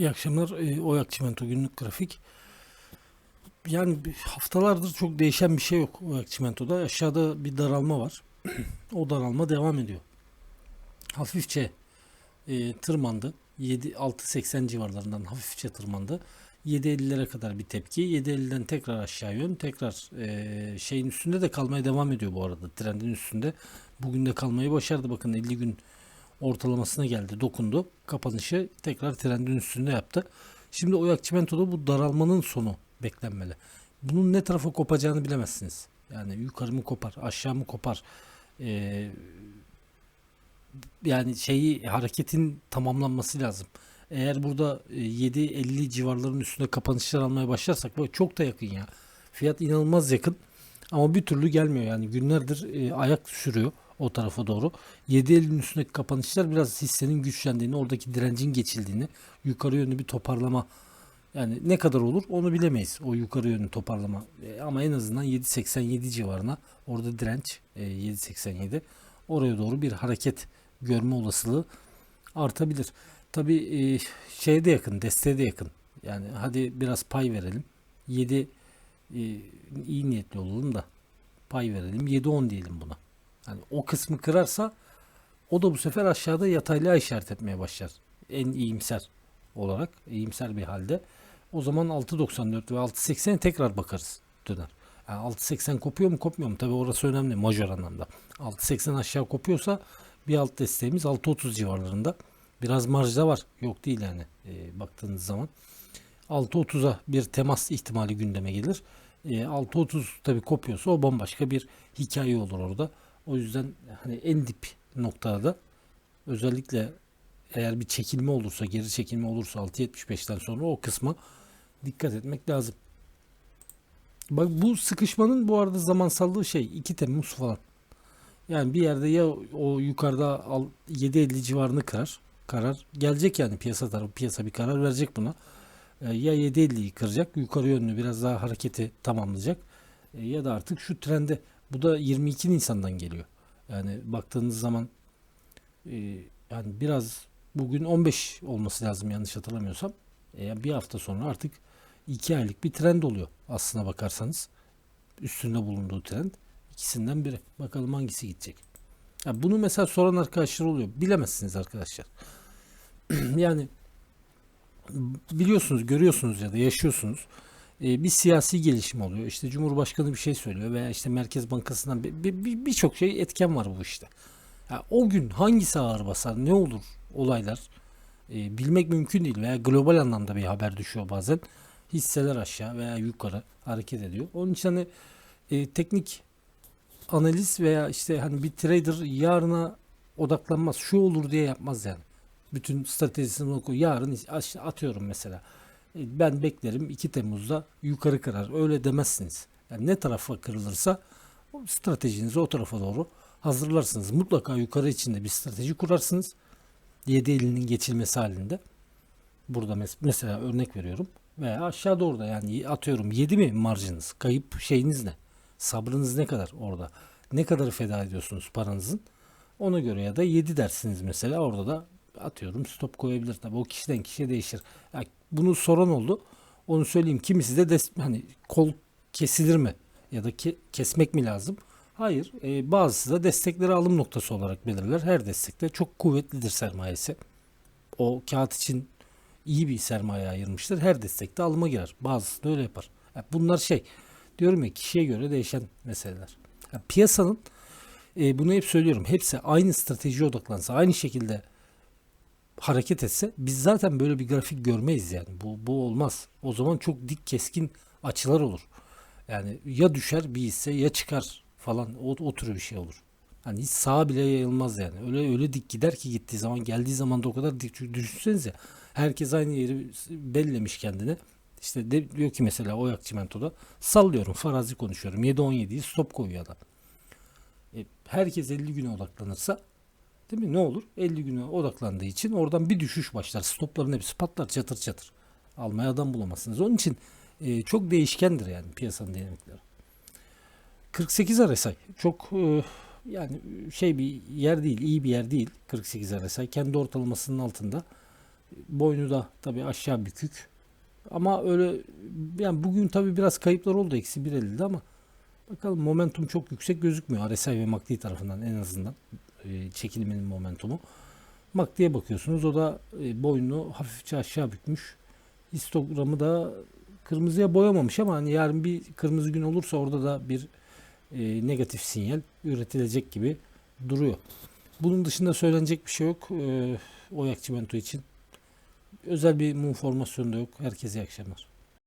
İyi akşamlar. E, Oyak Çimento günlük grafik. Yani haftalardır çok değişen bir şey yok Oyak Çimento'da. Aşağıda bir daralma var. o daralma devam ediyor. Hafifçe e, tırmandı. 7 6.80 civarlarından hafifçe tırmandı. 7.50'lere kadar bir tepki. 7.50'den tekrar aşağı yön. Tekrar e, şeyin üstünde de kalmaya devam ediyor bu arada. Trendin üstünde. Bugün de kalmayı başardı. Bakın 50 gün ortalamasına geldi. Dokundu. Kapanışı tekrar trendin üstünde yaptı. Şimdi Oyak Çimento'da bu daralmanın sonu beklenmeli. Bunun ne tarafa kopacağını bilemezsiniz. Yani yukarı mı kopar, aşağı mı kopar? Ee, yani şeyi hareketin tamamlanması lazım. Eğer burada e, 7.50 civarlarının üstünde kapanışlar almaya başlarsak bak çok da yakın ya. Fiyat inanılmaz yakın. Ama bir türlü gelmiyor yani günlerdir e, ayak sürüyor o tarafa doğru. 7.50'nin üstündeki kapanışlar biraz hissenin güçlendiğini, oradaki direncin geçildiğini, yukarı yönlü bir toparlama yani ne kadar olur onu bilemeyiz o yukarı yönlü toparlama. E, ama en azından 7.87 civarına orada direnç e, 7.87 oraya doğru bir hareket görme olasılığı artabilir. Tabi e, şeye de yakın, desteğe de yakın. Yani hadi biraz pay verelim. 7 e, iyi niyetli olalım da pay verelim. 7-10 diyelim buna. Yani o kısmı kırarsa o da bu sefer aşağıda yataylığa işaret etmeye başlar. En iyimser olarak, iyimser bir halde. O zaman 6.94 ve 6.80'e tekrar bakarız döner. Yani 6.80 kopuyor mu kopmuyor mu? Tabi orası önemli majör anlamda. 6.80 aşağı kopuyorsa bir alt desteğimiz 6.30 civarlarında. Biraz marjda var. Yok değil yani e, baktığınız zaman. 6.30'a bir temas ihtimali gündeme gelir. E, 6.30 tabi kopuyorsa o bambaşka bir hikaye olur orada. O yüzden hani en dip noktada özellikle eğer bir çekilme olursa, geri çekilme olursa 6.75'ten sonra o kısma dikkat etmek lazım. Bak bu sıkışmanın bu arada zamansallığı şey 2 Temmuz falan. Yani bir yerde ya o yukarıda 7.50 civarını kırar. Karar gelecek yani piyasa tarafı piyasa bir karar verecek buna. E, ya 7.50'yi kıracak yukarı yönlü biraz daha hareketi tamamlayacak. E, ya da artık şu trende bu da 22 Nisan'dan geliyor. Yani baktığınız zaman e, yani biraz bugün 15 olması lazım yanlış hatırlamıyorsam. E, bir hafta sonra artık 2 aylık bir trend oluyor aslına bakarsanız. Üstünde bulunduğu trend. ikisinden biri. Bakalım hangisi gidecek. Yani bunu mesela soran arkadaşlar oluyor. Bilemezsiniz arkadaşlar. yani biliyorsunuz, görüyorsunuz ya da yaşıyorsunuz. Ee, bir siyasi gelişim oluyor. İşte Cumhurbaşkanı bir şey söylüyor veya işte Merkez Bankası'ndan birçok bir, bir, bir şey etken var bu işte. Yani o gün hangisi ağır basar, ne olur olaylar e, bilmek mümkün değil veya global anlamda bir haber düşüyor bazen. Hisseler aşağı veya yukarı hareket ediyor. Onun için hani e, teknik analiz veya işte hani bir trader yarına odaklanmaz. Şu olur diye yapmaz yani. Bütün stratejisini oku. Yarın atıyorum mesela. Ben beklerim 2 Temmuz'da yukarı kırar. Öyle demezsiniz. Yani ne tarafa kırılırsa stratejinizi o tarafa doğru hazırlarsınız. Mutlaka yukarı içinde bir strateji kurarsınız. 7 elinin geçilmesi halinde. Burada mes- mesela örnek veriyorum. Veya aşağı doğru da yani atıyorum 7 mi marjınız? Kayıp şeyiniz ne? Sabrınız ne kadar orada? Ne kadar feda ediyorsunuz paranızın? Ona göre ya da 7 dersiniz mesela orada da atıyorum stop koyabilir. Tabi o kişiden kişiye değişir. Yani bunu soran oldu. Onu söyleyeyim. Kimisi de des- hani kol kesilir mi? Ya da ke- kesmek mi lazım? Hayır. E, bazısı da destekleri alım noktası olarak belirler. Her destekte çok kuvvetlidir sermayesi. O kağıt için iyi bir sermaye ayırmıştır. Her destekte alıma girer. Bazısı da öyle yapar. Yani bunlar şey diyorum ya kişiye göre değişen meseleler. Yani piyasanın e, bunu hep söylüyorum. Hepsi aynı stratejiye odaklansa, aynı şekilde hareket etse biz zaten böyle bir grafik görmeyiz yani. Bu, bu olmaz. O zaman çok dik keskin açılar olur. Yani ya düşer bir hisse ya çıkar falan o, o tür bir şey olur. Hani hiç sağa bile yayılmaz yani. Öyle öyle dik gider ki gittiği zaman geldiği zaman da o kadar dik. Çünkü düşünsenize herkes aynı yeri bellemiş kendine. İşte de, diyor ki mesela Oyak Çimento'da sallıyorum farazi konuşuyorum. 7-17'yi stop koyuyor adam. E, herkes 50 güne odaklanırsa değil mi? Ne olur? 50 güne odaklandığı için oradan bir düşüş başlar. Stopların hepsi patlar çatır çatır. Almaya adam bulamazsınız. Onun için e, çok değişkendir yani piyasanın dinamikleri. 48 RSI çok e, yani şey bir yer değil, iyi bir yer değil 48 RSI. Kendi ortalamasının altında. Boynu da tabii aşağı bükük. Ama öyle yani bugün tabii biraz kayıplar oldu. Eksi 1.50'de ama bakalım momentum çok yüksek gözükmüyor. RSI ve MACD tarafından en azından e, çekilmenin momentumu. MACD'ye bakıyorsunuz. O da e, boynunu hafifçe aşağı bükmüş. Histogramı da kırmızıya boyamamış ama hani yarın bir kırmızı gün olursa orada da bir e, negatif sinyal üretilecek gibi duruyor. Bunun dışında söylenecek bir şey yok. E, Oyak Çimento için. Özel bir mum formasyonu da yok. Herkese iyi akşamlar.